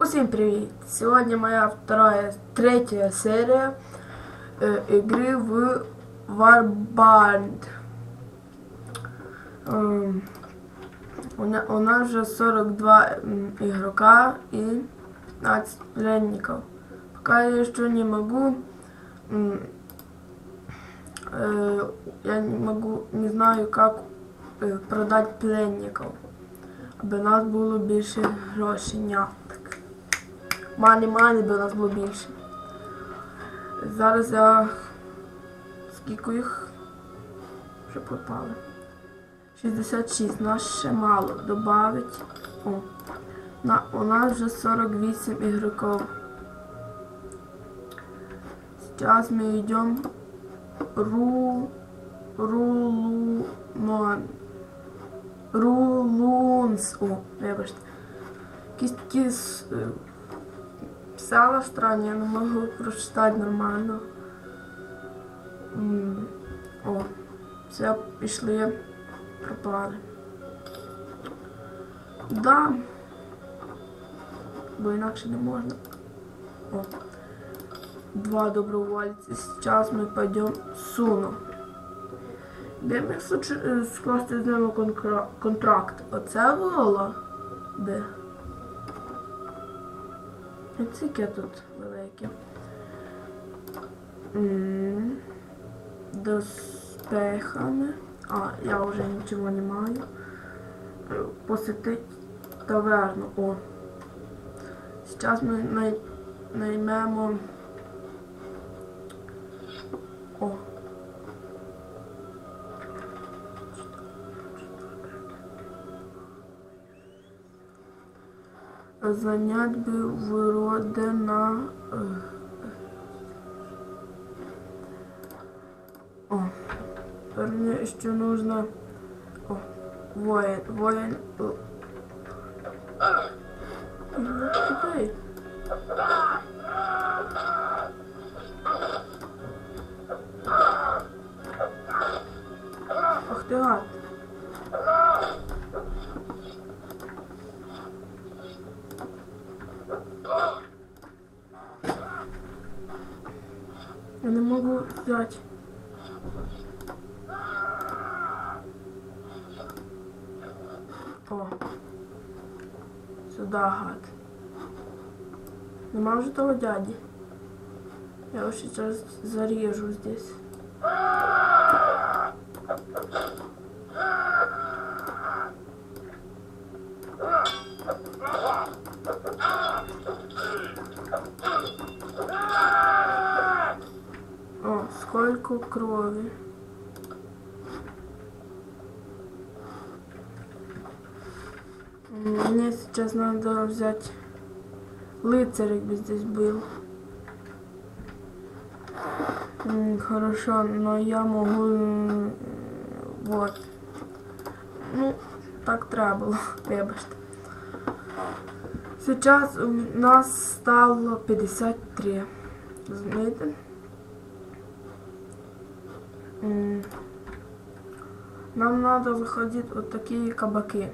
Усім привіт! Сьогодні моя вторая, третья серия э, игры в Warband. Эм, у, на- у нас же 42 м, игрока и 15 пленников. Пока я еще не могу, м, э, я не могу, не знаю, как э, продать пленников, аби у нас було більше грошеняток. Мані мані би у нас було більше. Зараз я скільки їх вже попало. 66, нас ще мало. Добавить. О. На, у нас вже 48 ігроків. Сейчас мы идем Ру... Рулумон. Рулунс. О, вибачте. Якісь такі с- села странні, я не можу прочитати нормально. О, все, пішли, пропали. Да. Бо інакше не можна. О. Два добровольці. Зараз ми пойдемо суну. Де ми скласти з ними контракт? Оце воло? Де? Оціке тут велике. Доспехами. А, я вже нічого не маю. Посетить таверну. О. Зараз ми най... наймемо. О. Занять би вроде на. е, О. Вернее, еще нужно. О, воин. Воин. о. Ну. Ах ты гад. Я не могу взять. О. Сюда, гад. Нема вже того дяді. Я его сейчас зарежу здесь. О, сколько крови. М, Мне сейчас надо взять лыцарик бы здесь был. М, Хорошо, но я могу... м, Вот. Ну, так треба було, вибачте. Сейчас у нас стало 53. Розумієте? Нам надо заходить вот такие кабаки.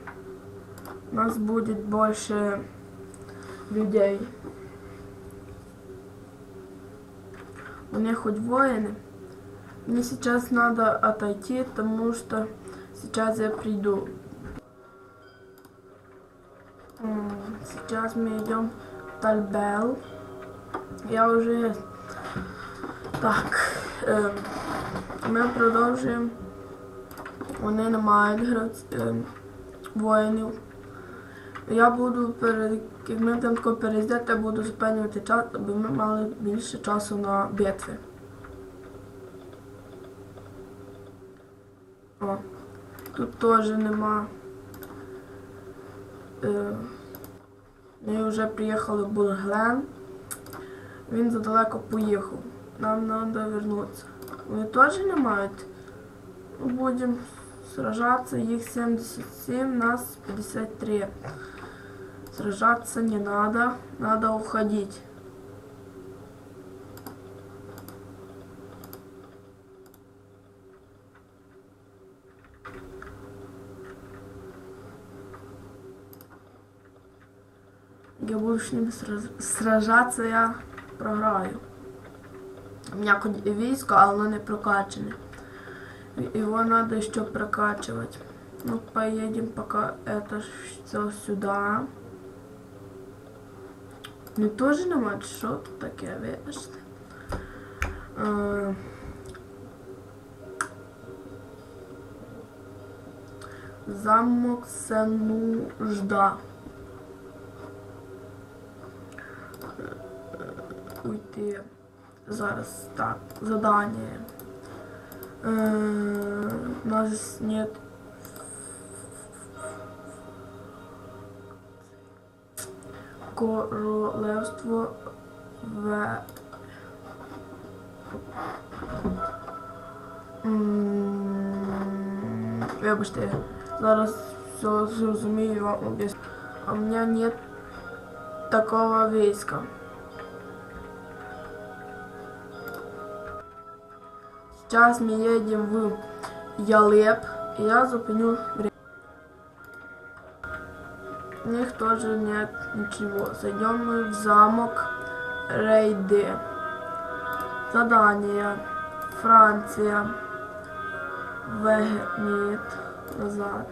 У нас будет больше людей. У них хоть воины. Мне сейчас надо отойти, потому что сейчас я приду. Сейчас мы идем в Тальбел. Я уже... Так. ем, Ми продовжуємо. Вони не мають гравць- ем, воїнів. Я буду перед там тако переїздять, я буду зупинювати час, аби ми мали більше часу на битви. О, тут теж нема. Е, ми вже приїхали в Бурглен. Він задалеко поїхав. Нам треба вернутися. Вони теж не мають. Будемо сражаться. Їх 77, нас 53. Сражаться не надо. Надо уходить. я ними сраз- сражаться, я програю. И військо, але воно не прокачане. И- Его надо еще прокачивать. Ну, поедем пока это все сюда. Ну, тоже що тут таке, вибачте. Е, Замок Сенужда. Уйти. Зараз так. Задание. Э, У нас нет королевство в Вибачте, зараз все зрозумію вам об'ясню. У меня нет такого війська. Сейчас мы едем в Ялеп, и я зупиню время. У них тоже нет ничего. Зайдем мы в замок Рейды. Задание. Франция. В... Нет. Назад.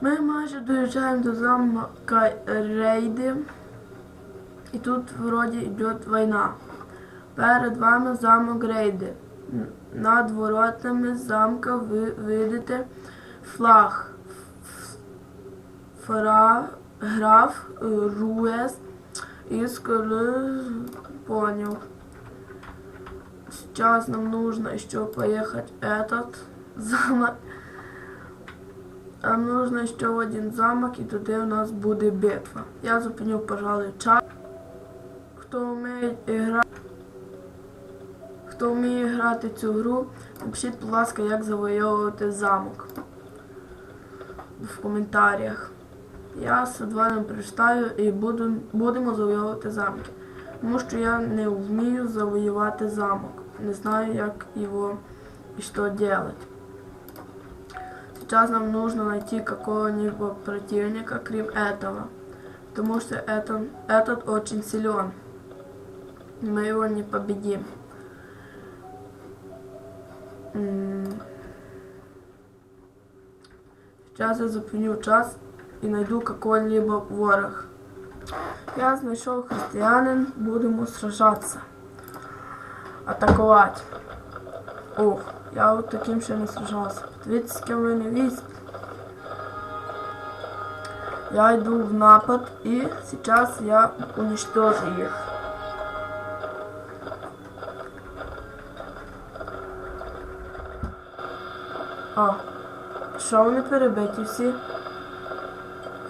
Ми майже доїжджаємо до замка Рейди. І тут вроді йде війна. Перед вами замок Рейди. Над воротами замка ви видите флаг. Фра, граф Руес із понял. Сейчас нам нужно еще поехать этот замок. А нужно еще в один замок і туди у нас буде битва. Я зупиню, пожалуй, час. Хто вміє грати, хто вміє грати цю гру, напишіть, будь ласка, як завойовувати замок в коментарях. Я з вами прочитаю і буду, будемо завоювати замки. Тому що я не вмію завоювати замок. Не знаю, як його і що делать. Сейчас нам нужно найти какого-нибудь противника, крім этого. Потому что это, этот очень силен. Мы его не победим. Сейчас я зупиню час и найду какой-либо ворог. Я знайшов християнин, будемо сражаться. Атакувати. Ох, я от таким ще не сражався. Дивіться, з ким мене військ. Я йду в напад і зараз я уничтожу їх. А, що вони перебиті всі?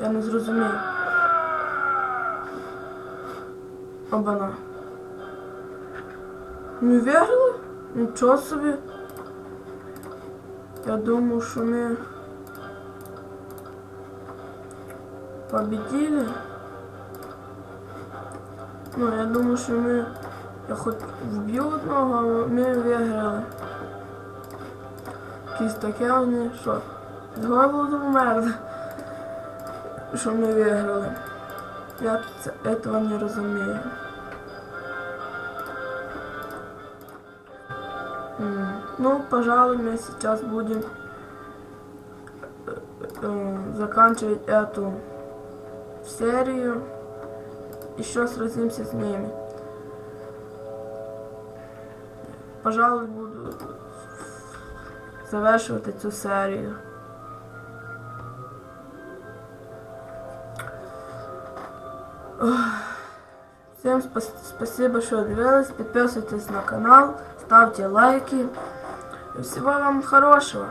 Я не зрозумів. Обана. Ми виграли? Нічого собі. Я думав, що ми победили. Ну, я думаю, що ми... Я хоч вб'ю одного, а ми виграли Якісь таке вони, що? З голоду вмерли. Що ми виграли. Я це, этого не розумію. М, Ну, пожалуй, мы сейчас будем э, э, заканчивать эту серию. Еще сразимся с ними. Пожалуй, буду завершувати цю серію. Всем спасибо, что дивились. Подписывайтесь на канал, ставьте лайки. И всего вам хорошего.